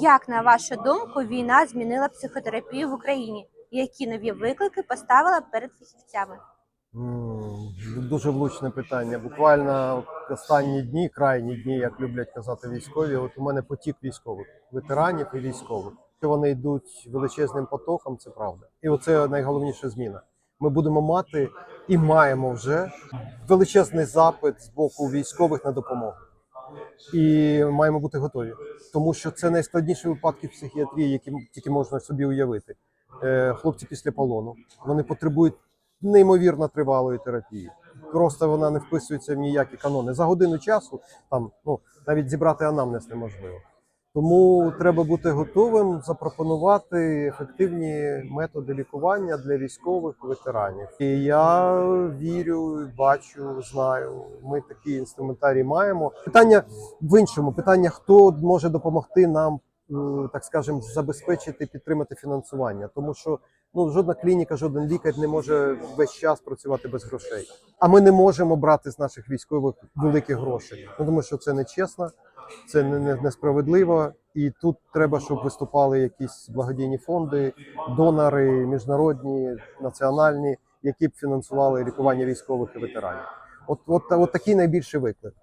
Як на вашу думку, війна змінила психотерапію в Україні? Які нові виклики поставила перед фахівцями? Дуже влучне питання. Буквально останні дні, крайні дні, як люблять казати військові. От у мене потік військових, ветеранів і військових. Що вони йдуть величезним потоком, це правда. І оце найголовніша зміна. Ми будемо мати і маємо вже величезний запит з боку військових на допомогу. І маємо бути готові, тому що це найскладніші випадки психіатрії, які тільки можна собі уявити. Е, Хлопці після полону вони потребують неймовірно тривалої терапії. Просто вона не вписується в ніякі канони. За годину часу там ну навіть зібрати анамнез неможливо. Тому треба бути готовим запропонувати ефективні методи лікування для військових ветеранів. І я вірю, бачу, знаю. Ми такий інструментарій маємо. Питання в іншому: питання, хто може допомогти нам, е, так скажемо, забезпечити підтримати фінансування, тому що ну жодна клініка, жоден лікар не може весь час працювати без грошей. А ми не можемо брати з наших військових великі гроші. Ну, тому що це нечесно, це не- не- несправедливо. І тут треба, щоб виступали якісь благодійні фонди, донори, міжнародні, національні, які б фінансували лікування військових і ветеранів. От, от, от такий найбільший виклик.